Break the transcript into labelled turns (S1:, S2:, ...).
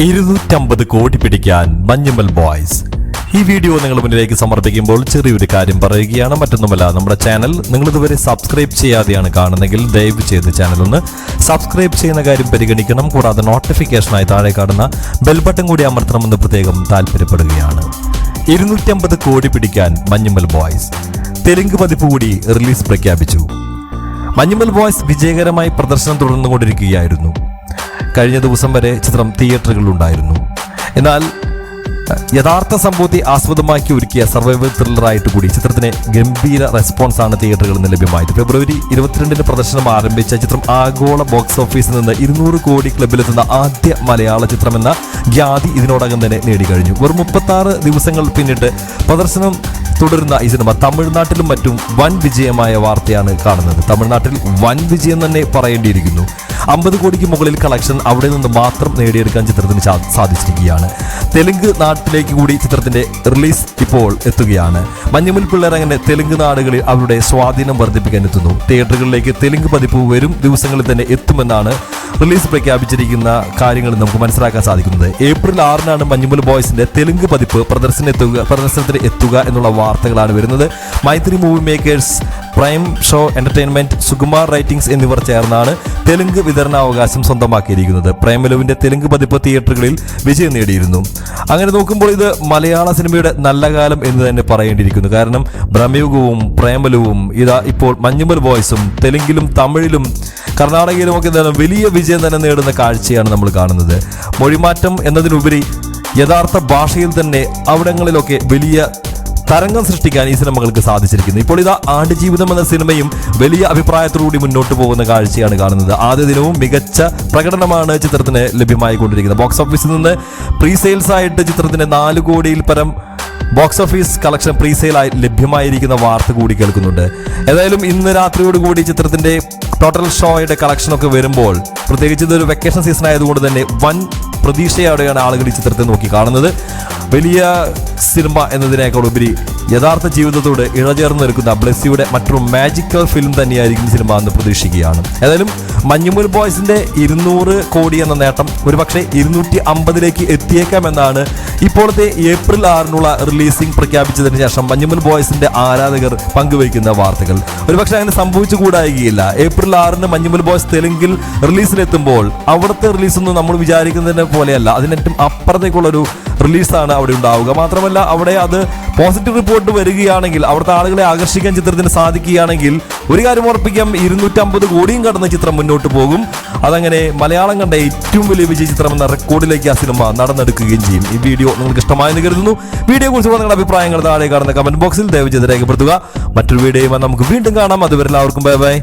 S1: ഇരുന്നൂറ്റമ്പത് കോടി പിടിക്കാൻ മഞ്ഞുമൽ ബോയ്സ്. ഈ വീഡിയോ നിങ്ങൾ മുന്നിലേക്ക് സമർപ്പിക്കുമ്പോൾ ചെറിയൊരു കാര്യം പറയുകയാണ്. മറ്റൊന്നുമല്ല നമ്മുടെ ചാനൽ നിങ്ങൾ ഇതുവരെ സബ്സ്ക്രൈബ് ചെയ്യാതെയാണ് കാണുന്നെങ്കിൽ ദയവ് ചെയ്ത് ചാനൽ ഒന്ന് സബ്സ്ക്രൈബ് ചെയ്യുന്ന കാര്യം പരിഗണിക്കണം. കൂടാതെ നോട്ടിഫിക്കേഷനായി താഴെ കാണുന്ന ബെൽ ബട്ടൺ കൂടി അമർത്തണമെന്ന് പ്രത്യേകം താല്പര്യപ്പെടുകയാണ്. ഇരുന്നൂറ്റമ്പത് കോടി പിടിക്കാൻ മഞ്ഞുമൽ ബോയ്സ്. തെലുങ്ക് പതിപ്പ് കൂടി റിലീസ് പ്രഖ്യാപിച്ചു. മഞ്ഞുമൽ ബോയ്സ് വിജയകരമായി പ്രദർശനം തുടർന്നുകൊണ്ടിരിക്കുകയായിരുന്നു. കഴിഞ്ഞ ദിവസം വരെ ചിത്രം തിയേറ്ററുകളിലുണ്ടായിരുന്നു. എന്നാൽ യഥാർത്ഥ സംഭവത്തെ ആസ്പദമാക്കി ഒരുക്കിയ സർവൈവൽ ത്രില്ലറായിട്ട് കൂടി ചിത്രത്തിന് ഗംഭീര റെസ്പോൺസ് ആണ് തിയേറ്ററുകളിൽ നിന്ന് ലഭ്യമായത്. ഫെബ്രുവരി ഇരുപത്തിരണ്ടിന് പ്രദർശനം ആരംഭിച്ച ചിത്രം ആഗോള ബോക്സ് ഓഫീസിൽ നിന്ന് ഇരുന്നൂറ് കോടി ക്ലബിലെത്തുന്ന ആദ്യ മലയാള ചിത്രമെന്ന ഖ്യാതി ഇതിനോടകം തന്നെ നേടിക്കഴിഞ്ഞു. വെറും മുപ്പത്തി ആറ് ദിവസങ്ങൾ പിന്നിട്ട് പ്രദർശനം തുടരുന്ന ഈ സിനിമ തമിഴ്നാട്ടിലും മറ്റും വൻ വിജയമായ വാർത്തയാണ് കാണുന്നത്. തമിഴ്നാട്ടിൽ വൻ വിജയം തന്നെ പറയേണ്ടിയിരിക്കുന്നു. അമ്പത് കോടിക്ക് മുകളിൽ കളക്ഷൻ അവിടെ നിന്ന് മാത്രം നേടിയെടുക്കാൻ ചിത്രത്തിന് സാധിച്ചിരിക്കുകയാണ്. തെലുങ്ക് നാട്ടിലേക്ക് കൂടി ചിത്രത്തിന്റെ റിലീസ് ഇപ്പോൾ എത്തുകയാണ്. മഞ്ഞുമുൽ പിള്ളേർ അങ്ങനെ തെലുങ്ക് നാടുകളിൽ അവരുടെ സ്വാധീനം വർദ്ധിപ്പിക്കാൻ എത്തുന്നു. തിയേറ്ററുകളിലേക്ക് തെലുങ്ക് പതിപ്പ് വരും ദിവസങ്ങളിൽ തന്നെ എത്തുമെന്നാണ് റിലീസ് പ്രഖ്യാപിച്ചിരിക്കുന്ന കാര്യങ്ങൾ നമുക്ക് മനസ്സിലാക്കാൻ സാധിക്കുന്നത്. ഏപ്രിൽ ആറിനാണ് മഞ്ഞുമുൽ ബോയ്സിന്റെ തെലുങ്ക് പതിപ്പ് പ്രദർശന പ്രദർശനത്തിന് എത്തുക എന്നുള്ള വാർത്തകളാണ് വരുന്നത്. Mythri movie makers prime show entertainment Sukumar writings എന്നിവർ ചേർന്നാണ് തെലുങ്ക് വിതരണാവകാശം സ്വന്തമാക്കിയിരിക്കുന്നത്. പ്രേമലുവിന്റെ തെലുങ്ക് പതിപ്പ് തിയേറ്ററുകളിൽ വിജയം നേടിയിരുന്നു. അങ്ങനെ നോക്കുമ്പോൾ ഇത് മലയാള സിനിമയുടെ നല്ല കാലം എന്ന് തന്നെ പറയേണ്ടിയിരിക്കുന്നു. കാരണം ഭ്രമയുഗവും പ്രേമലുവും ഇതാ ഇപ്പോൾ മഞ്ഞുമൽ ബോയ്സും തെലുങ്കിലും തമിഴിലും കർണാടകയിലും ഒക്കെ വലിയ വിജയം തന്നെ നേടുന്ന കാഴ്ചയാണ് നമ്മൾ കാണുന്നത്. മൊഴിമാറ്റം എന്നതിനുപരി യഥാർത്ഥ ഭാഷയിൽ തന്നെ അവിടങ്ങളിലൊക്കെ വലിയ തരംഗം സൃഷ്ടിക്കാൻ ഈ സിനിമകൾക്ക് സാധിച്ചിരിക്കുന്നു. ഇപ്പോൾ ഇതാ ആടുജീവിതം എന്ന സിനിമയും വലിയ അഭിപ്രായത്തോടുകൂടി മുന്നോട്ട് പോകുന്ന കാഴ്ചയാണ് കാണുന്നത്. ആദ്യ ദിനവും മികച്ച പ്രകടനമാണ് ചിത്രത്തിന് ലഭ്യമായി കൊണ്ടിരിക്കുന്നത് ബോക്സ് ഓഫീസിൽ നിന്ന് പ്രീ സെയിൽസ് ആയിട്ട് ചിത്രത്തിന് നാല് കോടിയിൽ പരം ബോക്സ് ഓഫീസ് കളക്ഷൻ പ്രീ ആയി ലഭ്യമായിരിക്കുന്ന വാർത്ത കൂടി കേൾക്കുന്നുണ്ട്. ഏതായാലും ഇന്ന് രാത്രിയോടുകൂടി ചിത്രത്തിന്റെ ടോട്ടൽ ഷോയുടെ കളക്ഷനൊക്കെ വരുമ്പോൾ പ്രത്യേകിച്ച് ഇതൊരു വെക്കേഷൻ സീസൺ ആയതുകൊണ്ട് തന്നെ വൻ പ്രതീക്ഷയോടെയാണ് ആളുകൾ ഈ ചിത്രത്തെ നോക്കി കാണുന്നത്. വലിയ സിനിമ എന്നതിനേക്കാൾ ഉപരി യഥാർത്ഥ ജീവിതത്തോട് ഇഴചേർന്ന് നിൽക്കുന്ന ബ്ലെസ്സിയുടെ മറ്റൊരു മാജിക്കൽ ഫിലിം തന്നെയായിരിക്കും സിനിമ എന്ന് പ്രതീക്ഷിക്കുകയാണ്. ഏതായാലും മഞ്ഞുമുൽ ബോയ്സിന്റെ ഇരുന്നൂറ് കോടി എന്ന നേട്ടം ഒരുപക്ഷെ ഇരുന്നൂറ്റി അമ്പതിലേക്ക് എത്തിയേക്കാമെന്നാണ് ഇപ്പോഴത്തെ ഏപ്രിൽ ആറിനുള്ള റിലീസിംഗ് പ്രഖ്യാപിച്ചതിന് ശേഷം മഞ്ഞുമൽ ബോയ്സിന്റെ ആരാധകർ പങ്കുവയ്ക്കുന്ന വാർത്തകൾ. ഒരുപക്ഷെ അങ്ങനെ സംഭവിച്ചു കൂടായികയില്ല. ഏപ്രിൽ ആറിന് മഞ്ഞുമൽ ബോയ്സ് തെലുങ്കിൽ റിലീസിലെത്തുമ്പോൾ അവിടുത്തെ റിലീസൊന്നും നമ്മൾ വിചാരിക്കുന്നതിനെ പോലെയല്ല. അതിനേറ്റവും അപ്പുറത്തേക്കുള്ള ഒരു റിലീസാണ് അവിടെ ഉണ്ടാവുക. മാത്രമല്ല അവിടെ അത് പോസിറ്റീവ് റിപ്പോർട്ട് വരികയാണെങ്കിൽ അവിടുത്തെ ആളുകളെ ആകർഷിക്കാൻ ചിത്രത്തിന് സാധിക്കുകയാണെങ്കിൽ ഒരു കാര്യം ഉറപ്പിക്കാം ഇരുന്നൂറ്റമ്പത് കോടിയും കടന്ന ചിത്രം മുന്നോട്ട് പോകും. അതങ്ങനെ മലയാളം കണ്ട ഏറ്റവും വലിയ വിജയ ചിത്രം എന്ന റെക്കോർഡിലേക്ക് ആ സിനിമ നടന്നെടുക്കുകയും ചെയ്യും. ഈ വീഡിയോ നിങ്ങൾക്ക് ഇഷ്ടമായെന്ന് കരുതുന്നു. വീഡിയോ കുറിച്ചുള്ള നിങ്ങളുടെ അഭിപ്രായങ്ങൾ താഴെ കാണുന്ന കമന്റ് ബോക്സിൽ ദയവ് ചെയ്ത് രേഖപ്പെടുത്തുക. മറ്റൊരു വീഡിയോയുമായി നമുക്ക് വീണ്ടും കാണാം. അതുവരെ എല്ലാവർക്കും ബൈ ബൈ